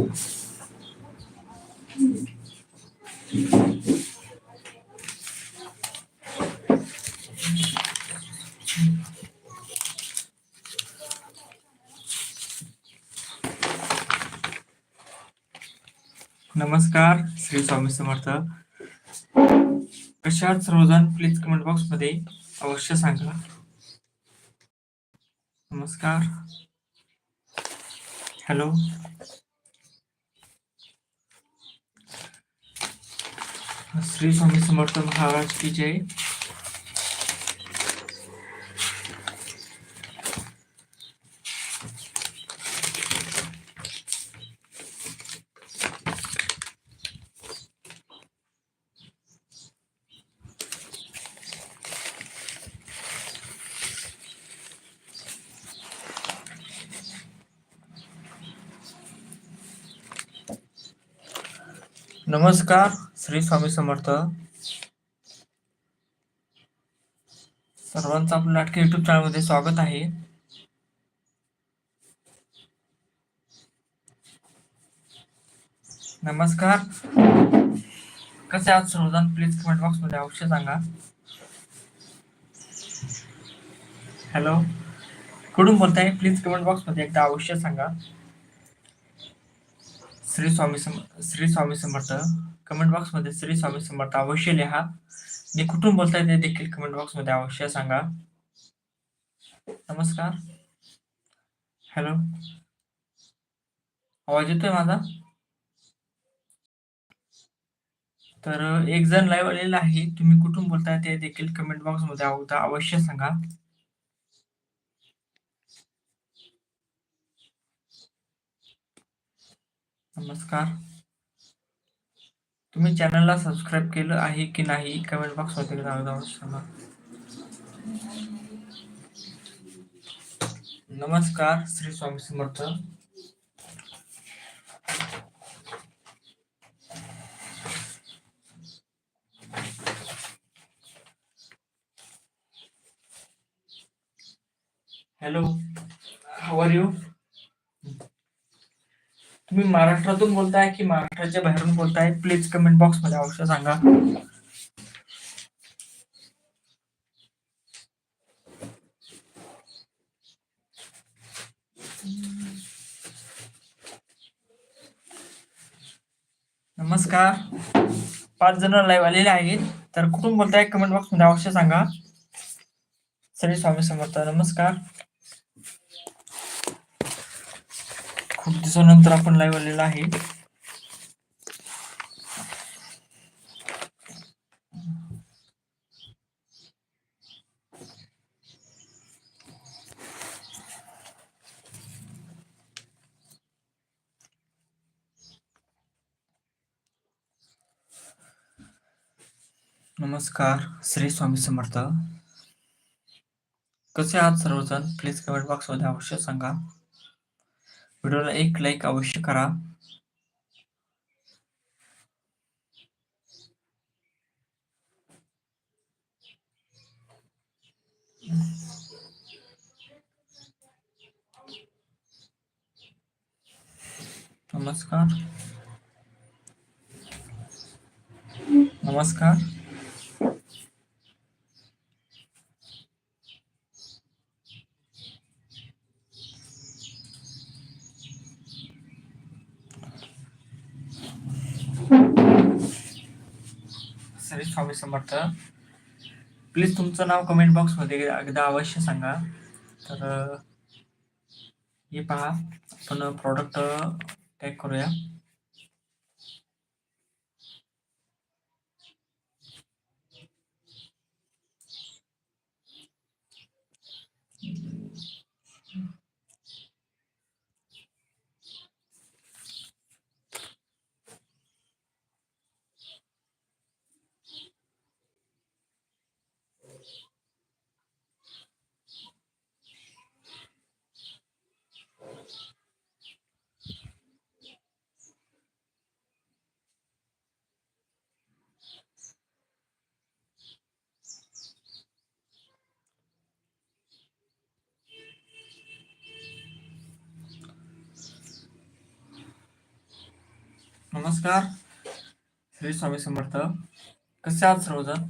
नमस्कार श्री स्वामी समर्थ. कशा सर्वजण प्लीज कमेंट बॉक्समध्ये अवश्य सांगा. नमस्कार. हॅलो श्री स्वामी समर्थ महाराज की जय। नमस्कार। श्री स्वामी समर्थ. सर्वांचं आपलं नाटक युट्यूब चॅनलमध्ये स्वागत आहे. नमस्कार. कसे आहात सर्वजण? प्लीज कमेंट बॉक्समध्ये अवश्य सांगा. हॅलो कुठून बोलताय? प्लीज कमेंट बॉक्समध्ये एकदा अवश्य सांगा. श्री स्वामी सम श्री स्वामी समर्थ. कमेंट बॉक्समध्ये श्री स्वामी समर्थ अवश्य लिहा. मी कुठून बोलताय ते देखील कमेंट बॉक्समध्ये अवश्य सांगा. नमस्कार. हॅलो. आवाज येतोय माझा? तर एक जण लाईव्ह आलेला आहे. तुम्ही कुठून बोलताय ते देखील कमेंट बॉक्समध्ये अवश्य सांगा. नमस्कार. तुम्ही चॅनलला सबस्क्राईब केलं आहे की नाही कमेंट बॉक्समध्ये सांगा. नमस्कार Shri Swami Samarth. Hello how are you तुम्ही महाराष्ट्रातून बोलताय की महाराष्ट्राच्या बाहेरून बोलताय? प्लीज कमेंट बॉक्समध्ये अवश्य सांगा. नमस्कार. पाच जण लाईव्ह आलेले आहेत. तर कुठून बोलताय? कमेंट बॉक्समध्ये अवश्य सांगा. श्री स्वामी समर्थ. नमस्कार. खूप दिवसानंतर आपण लाईव्ह आलेला आहे. नमस्कार श्री स्वामी समर्थ. कसे आहात सर्वजण? प्लीज कमेंट बॉक्समध्ये अवश्य सांगा. व्हिडिओला एक लाईक अवश्य करा. नमस्कार. नमस्कार. श्री स्वामी समर्थ प्लीज तुमचं नाव कमेंट बॉक्समध्ये एकदा अवश्य सांगा. तर हे पहा आपण प्रॉडक्ट टॅग करूया. नमस्कार. श्री स्वामी समर्थ. कसे आहात सर्वजण?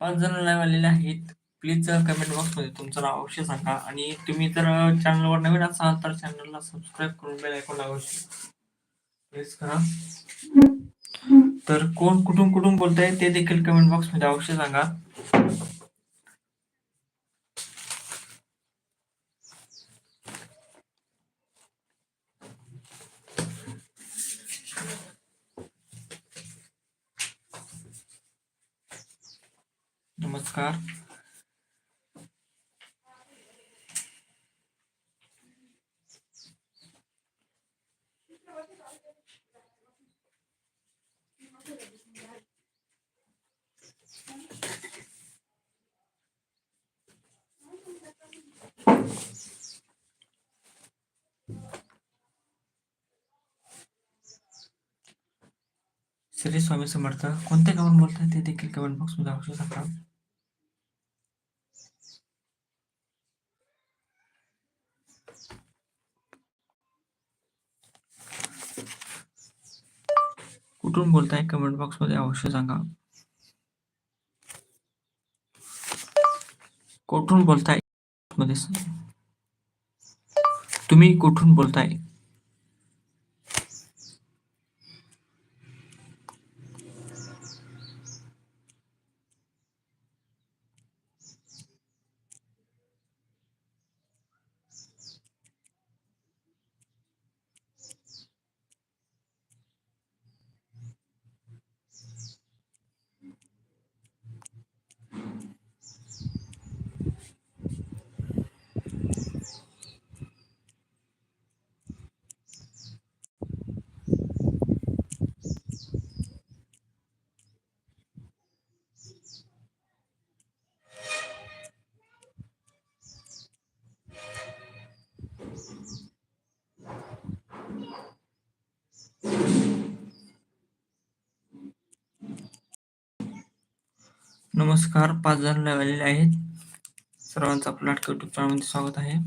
पाच जण लाईव्ह आलेले आहेत. प्लीज कमेंट बॉक्समध्ये तुमचं नाव अवश्य सांगा. आणि तुम्ही जर चॅनलवर नवीन असाल तर चॅनलला सबस्क्राईब करून बेल ऐकून अवश्य प्लीज करा. तर कोण कुठून कुठून बोलताय ते देखील कमेंट बॉक्समध्ये अवश्य सांगा. नमस्कार. श्री स्वामी समर्थ कोणते गावून बोलताय ते देखील कमेंट बॉक्समध्ये अवश्य सांगा कुठून बोलताय कमेंट बॉक्समध्ये अवश्य सांगा. कुठून बोलताय? मध्ये तुम्ही कुठून बोलताय? नमस्कार पाच जण लावलेले आहेत. सर्वांचं आपलं नाटक युट्यूब चॅनलमध्ये स्वागत आहे.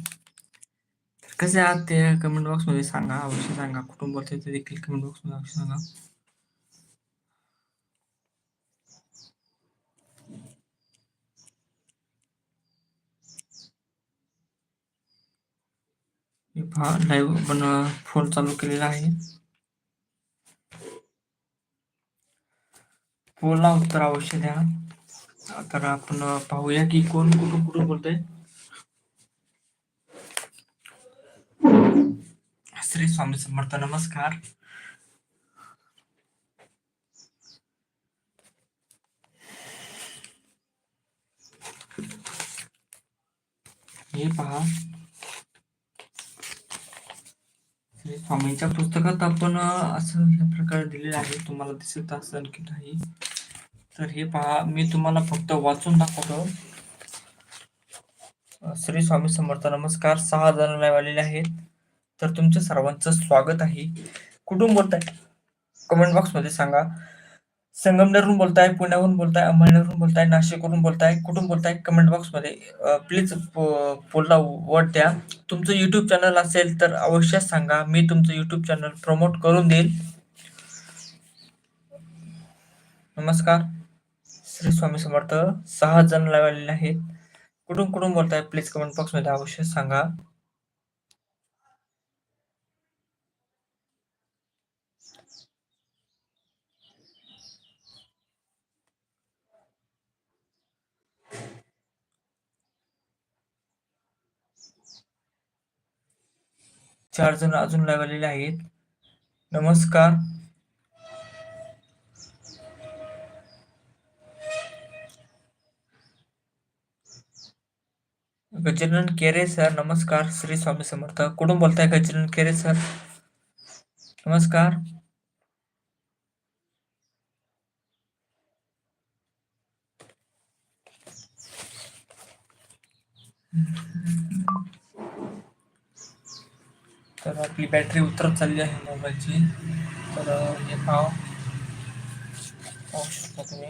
तर कसे आहात ते कमेंट बॉक्समध्ये सांगा अवश्य सांगा. कुटुंब ते देखील कमेंट बॉक्समध्ये अवश्य सांगा. लाईव्ह पण फोन चालू केलेला आहे. फोनला उत्तर अवश्य द्या. तर आपण पाहूया की कोण कुठून कुठून बोलतोय. श्री स्वामी समर्थ नमस्कार. हे पहा. श्री स्वामींच्या पुस्तकात आपण असं ह्या प्रकारे दिलेलं आहे. तुम्हाला दिसत असेल की नाही. तर हे पहा मी तुम्हाला फक्त वाचून दाखवतो. श्री स्वामी समर्थ नमस्कार. सहा जण लाईव्ह आलेले आहेत. तर तुमच्या सर्वांचं स्वागत आहे. कुठून बोलताय? कमेंट बॉक्समध्ये सांगा. संगमनेरहून बोलताय पुण्याहून बोलताय अमळनेरहून बोलताय नाशिकवरून बोलताय कुठून बोलताय? कमेंट बॉक्समध्ये प्लीज बोलला वर्ड द्या. तुमचं युट्यूब चॅनल असेल तर अवश्य सांगा. मी तुमचं युट्यूब चॅनल प्रमोट करून देईल. नमस्कार. श्री स्वामी समर्थ सहा जण लावलेले आहेत. कुठून कुठून बोलताय? प्लीज कमेंट बॉक्समध्ये अवश्य सांगा. चार जण अजून लावलेले आहेत. नमस्कार. गजानन केरे सर नमस्कार. श्री स्वामी समर्थ. कुठून बोलताय गजानन केरे सर? नमस्कार. तर आपली बॅटरी उतरत चालली आहे मोबाईलची. तर हे पाव पाहू शकता oh, तुम्ही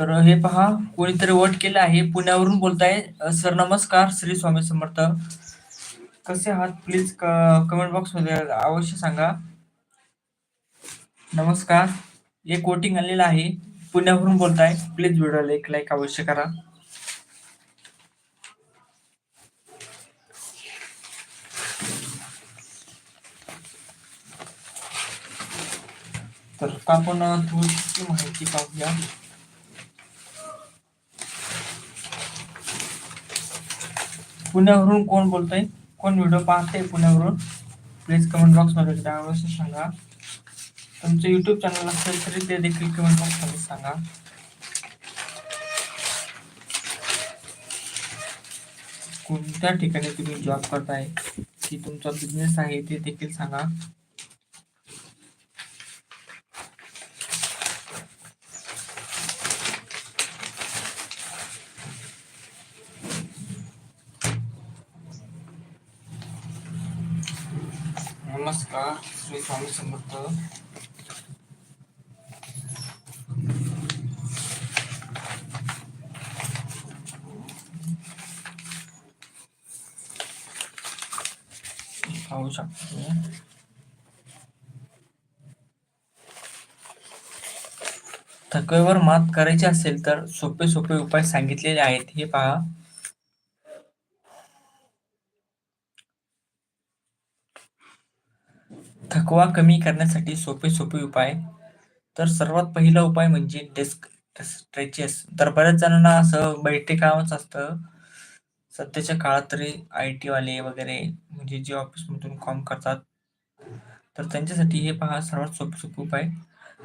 तर हे पहा कोणीतरी वोट केलं आहे. पुण्यावरून बोलताय. सर नमस्कार. श्री स्वामी समर्थ. कसे आहात? प्लीज कमेंट बॉक्समध्ये अवश्य सांगा. नमस्कार. एक वोटिंग आलेलं आहे. पुण्यावरून बोलताय. प्लीज व्हिडिओला एक लाईक अवश्य करा. तर आपण थोडीशी माहिती पाहूया. पुण्यावरून कोण बोलतोय? कोण व्हिडिओ पाहते पुण्यावरून? प्लीज कमेंट बॉक्समध्ये एकदा सांगा. तुमचं युट्यूब चॅनल असेल तरी ते देखील कमेंट बॉक्समध्ये सांगा. कोणत्या ठिकाणी तुम्ही जॉब करताय? की तुमचा बिझनेस आहे ते देखील सांगा. नमस्कार श्री स्वामी समर्थ. पाहू शकता. थकवेवर मात करायची असेल तर सोपे सोपे उपाय सांगितलेले आहेत. हे पहा. थकवा कमी करण्यासाठी सोपे सोपे उपाय. तर सर्वात पहिला उपाय म्हणजे डेस्क स्ट्रेचेस. तर बऱ्याच जणांना असं बैठे कामच असतं. सध्याच्या काळात तरी आय टी वाले वगैरे म्हणजे जे ऑफिसमधून काम करतात. तर त्यांच्यासाठी हे पहा सर्वात सोपे सोपे उपाय.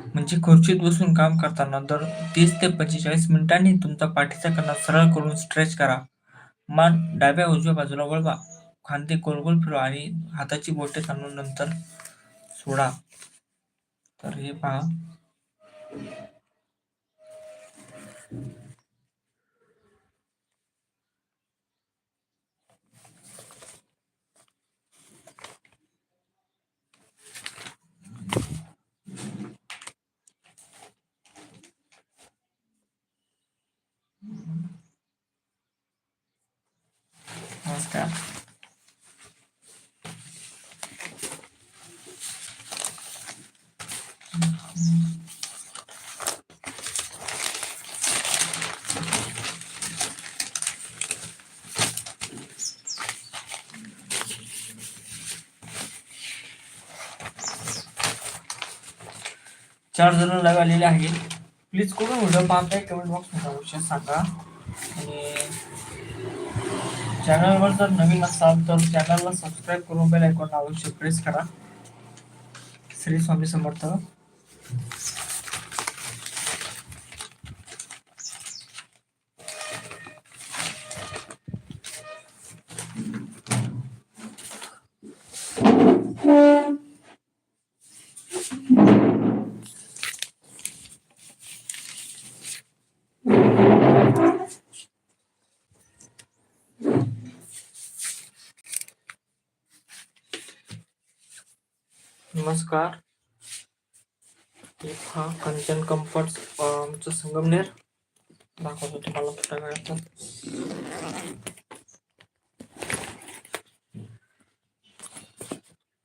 म्हणजे खुर्चीत बसून काम करताना दर तीस ते पंचेचाळीस मिनिटांनी तुमचा पाठीचा कणा सरळ करून स्ट्रेच करा. मान डाव्या उजव्या बाजूला वळवा. खांदे गोल गोल फिरवा आणि हाताची बोटे ताणून नंतर सोळा तर हे पहा. नमस्कार. चार जण लागलेले आहेत. प्लीज कोण व्हिडिओ पाहताय? कमेंट बॉक्समध्ये अवश्य सांगा. आणि चॅनलवर जर नवीन असाल तर चॅनलला सबस्क्राईब करून बेल आयकॉन अवश्य प्रेस करा. श्री स्वामी समर्थ. नमस्कार. हा कंचन कम्फर्ट आमचं संगमनेर. दाखवतो तुम्हाला कुठं काय असतात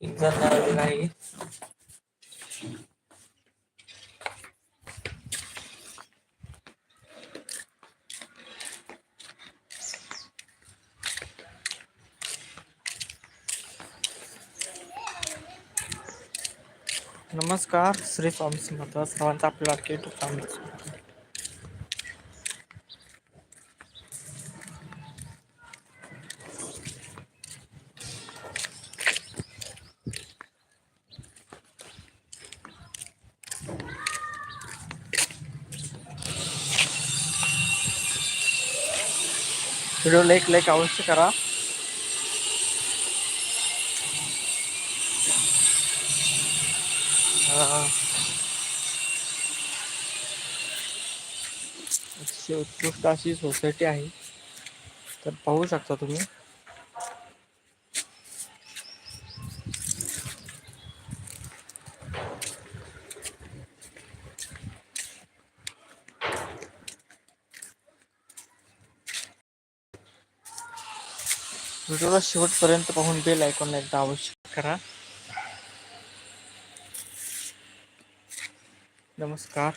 एक्झाम नाही नमस्कार श्री स्वामी समर्थ. सर्वांचा आपल्या लाडके युट्यूब चॅनल व्हिडिओला एक लाईक अवश्य करा. उत्कृष्ट अशी सोसायटी आहे. तर पाहू शकता तुम्ही. व्हिडिओला शेवटपर्यंत पाहून बेल ऐकून एकदा आवश्यक करा. नमस्कार.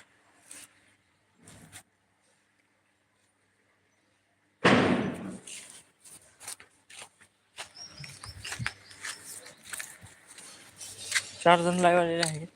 चार जण लाईव्ह आलेले आहेत.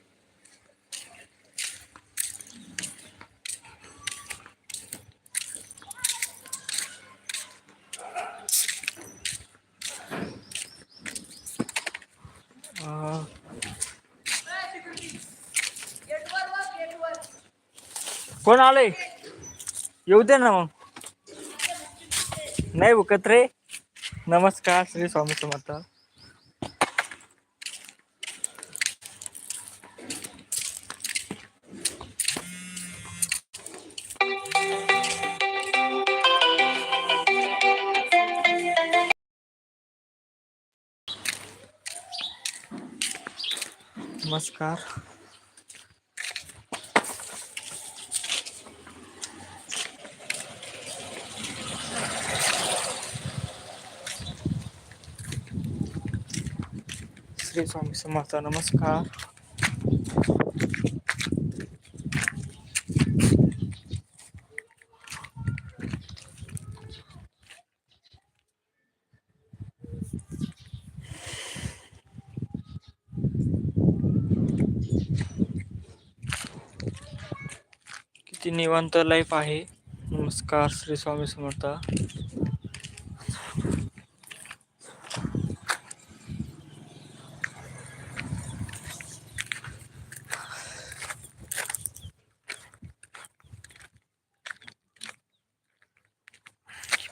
कोण आलंय? येऊ दे ना मग. नाही भुकत रे. नमस्कार श्री स्वामी समर्थ. नमस्कार. श्री स्वामी समर्थ नमस्कार किती निवांत लाईफ आहे. नमस्कार श्री स्वामी समर्थ.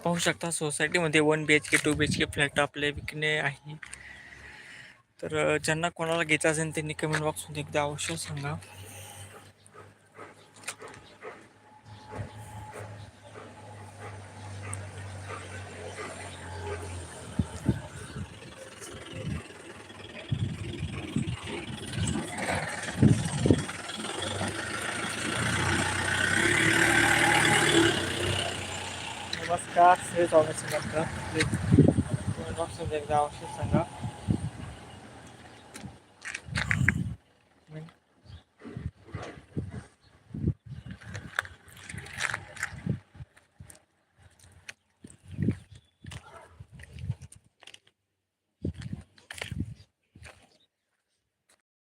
पाहू शकता सोसायटीमध्ये one B H K two B H K flat आपले विकणे आहे. तर ज्यांना कोणाला घ्यायचं असेल त्यांनी कमेंट बॉक्समध्ये एकदा अवश्य सांगा. नमस्कार श्री स्वामी समर्थ कमेंट एकदा अवश्य सांगा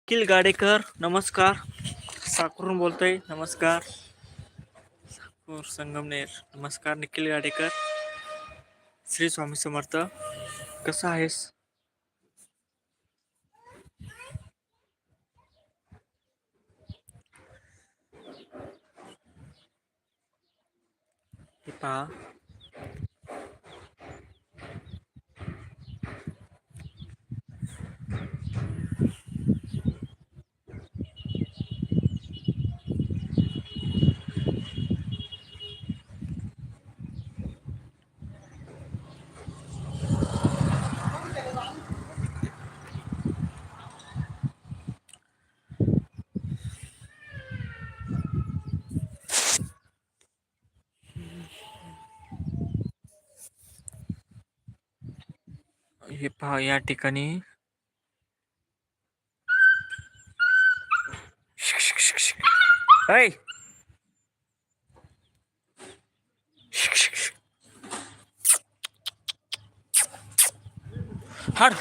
निखिल गाडेकर नमस्कार. साकरून बोलतोय नमस्कार. नागपूर संगमनेर. नमस्कार निखिल गाडेकर. श्री स्वामी समर्थ. कसा आहेस? पहा. हे पहा या ठिकाणी. ऐ! हाड.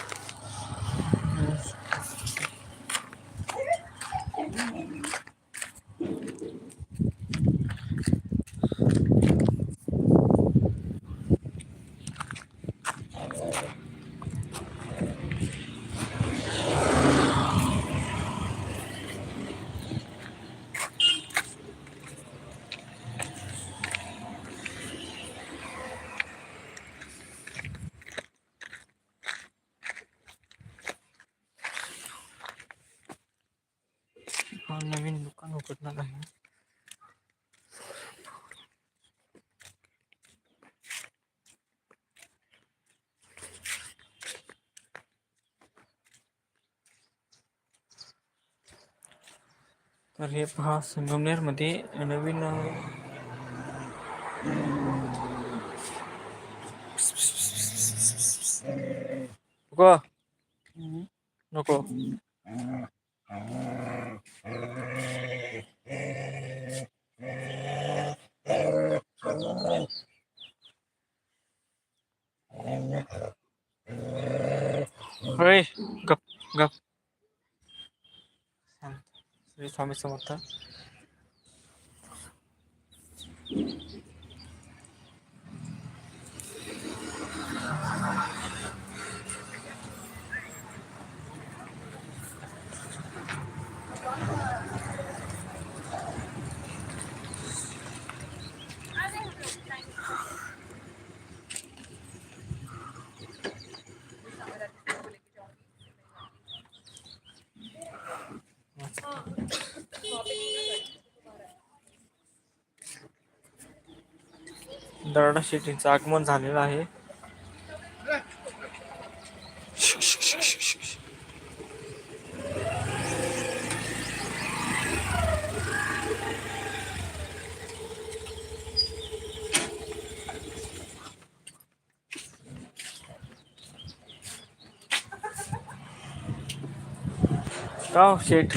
नवीन दुकान उघडणार आहे. तर हे पहा संगमनेरमध्ये नवीन नको. नको. गप गप. श्री स्वामी समर्थ. मराठा शेटींचं आगमन झालेलं आहे. का शेठ.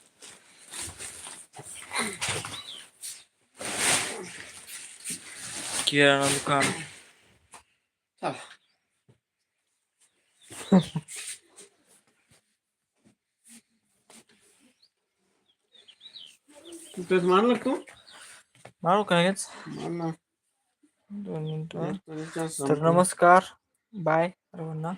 esquiando, cara. Tá. Tu tens mano, tu? Mano, quem é Mano. Tornamos caro. Bye. Arruinar.